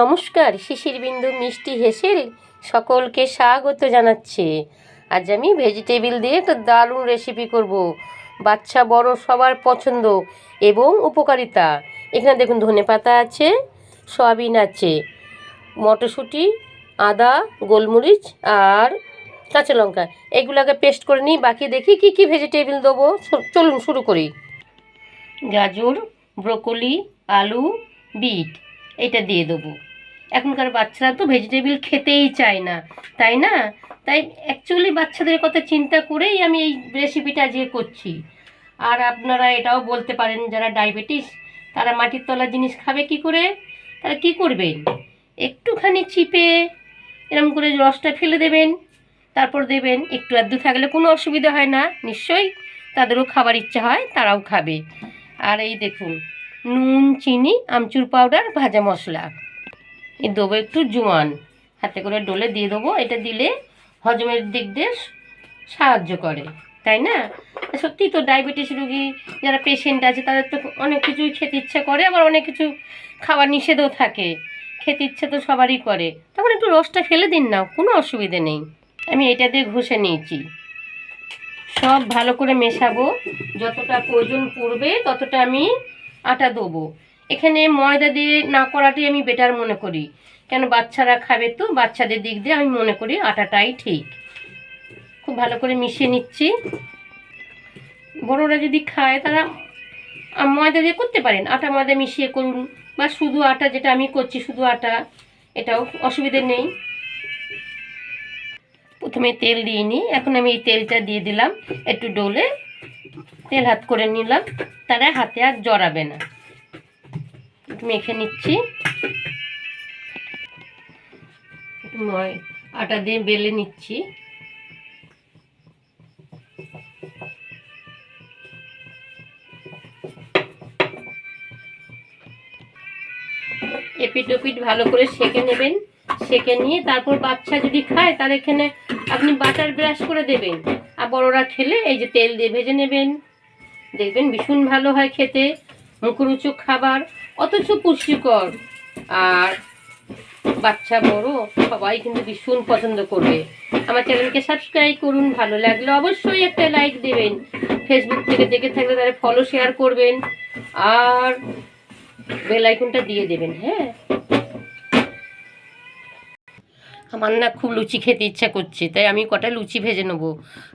নমস্কার শিশির বিন্দু মিষ্টি হেসেল সকলকে স্বাগত জানাচ্ছে। আজ আমি ভেজিটেবিল দিয়ে একটা দারুণ রেসিপি করব। বাচ্চা বড় সবার পছন্দ এবং উপকারিতা। এখানে দেখুন ধনে পাতা আছে, সয়াবিন আছে, মটরশুঁটি, আদা, গোলমরিচ আর কাঁচা লঙ্কা। এগুলোকে পেস্ট করে নিই, বাকি দেখি কি কি ভেজিটেবিল দেবো। চলুন শুরু করি। গাজর, ব্রোকলি, আলু, বিট। এটা দিয়ে দেবো। এখনকার বাচ্চারা তো ভেজিটেবিল খেতেই চায় না, তাই না? তাই অ্যাকচুয়ালি বাচ্চাদের কথা চিন্তা করেই আমি এই রেসিপিটা আজকে করছি। আর আপনারা এটাও বলতে পারেন, যারা ডায়াবেটিস তারা মাটির তলার জিনিস খাবে কি করে? তারা কি করবেন? একটুখানি চিপে এরকম করে রসটা ফেলে দেবেন, তারপর দেবেন একটু আধটু থাকলে কোনো অসুবিধা হয় না, নিশ্চয়ই তাদেরও খাবার ইচ্ছা হয়, তারাও খাবে। আর এই দেখুন নুন, চিনি, আমচুর পাউডার ভাজা মশলা। এ দেবো একটু জোয়ান। হাতে করে ডলে দিয়ে দেবো। এটা দিলে হজমের দিক দিয়ে সাহায্য করে, তাই না? সত্যি তো ডায়াবেটিস রুগী যারা পেশেন্ট আছে, তাদের তো অনেক কিছুই খেতে ইচ্ছে করে, আবার অনেক কিছু খাবার নিষেধও থাকে। খেতে ইচ্ছে তো সবারই করে। তখন একটু রসটা ফেলে দিন না, কোনো অসুবিধে নেই। আমি এটা দিয়ে ঘষে নিয়েছি। সব ভালো করে মেশাবো। যতটা প্রয়োজন পড়বে, ততটা আমি আটা দেবো। এখানে ময়দা দিয়ে না করাটাই আমি বেটার মনে করি। কেন বাচ্চারা খাবে তো, বাচ্চাদের দিক দিয়ে আমি মনে করি আটাটাই ঠিক। খুব ভালো করে মিশিয়ে নিচ্ছি। বড়রা যদি খায় তারা ময়দা দিয়ে করতে পারেন। আটা ময়দা মিশিয়ে করুন বা শুধু আটা যেটা আমি করছি, শুধু আটা, এটাও অসুবিধে নেই। প্রথমে তেল দিয়ে নিই। এখন আমি এই তেলটা দিয়ে দিলাম একটু ডোলে। তেল হাত করে নিলাম, তারা হাতে আর জড়াবে না। মেখে নিচ্ছি। আটা দিয়ে বেলে নিচ্ছি। এপিট ওপিট ভালো করে সেকে নেবেন। সেকে নিয়ে তারপর বাচ্চা যদি খায়, তার এখানে আপনি বাটার ব্রাশ করে দেবেন। আর বড়রা খেলে এই যে তেল দিয়ে ভেজে নেবেন। দেখবেন ভীষণ ভালো হয় খেতে। মুখরোচক খাবার, অথচ পুষ্টিকর। আর বাচ্চা, বড়, সবাই কিন্তু ভীষণ পছন্দ করবে। আমার চ্যানেলকে সাবস্ক্রাইব করুন, ভালো লাগলে অবশ্যই একটা লাইক দেবেন। ফেসবুক থেকে দেখে থাকলে তারা ফলো শেয়ার করবেন। আর বেল আইকনটা দিয়ে দেবেন হ্যাঁ? আমার না খুব লুচি খেতে ইচ্ছা করছে, তাই আমি কটা লুচি ভেজে নেব।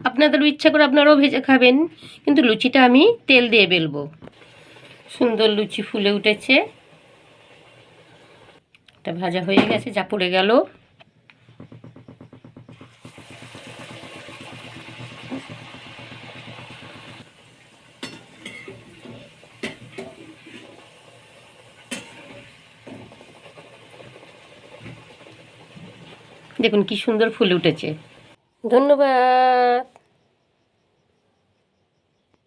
আপনাদেরও ইচ্ছা করে আপনারাও ভেজে খাবেন, কিন্তু লুচিটা আমি তেল দিয়ে বেলবো। সুন্দর লুচি ফুলে উঠেছে। এটা ভাজা হয়ে গেছে, যা পড়ে গেল। দেখুন কি সুন্দর ফুল উঠেছে। ধন্যবাদ।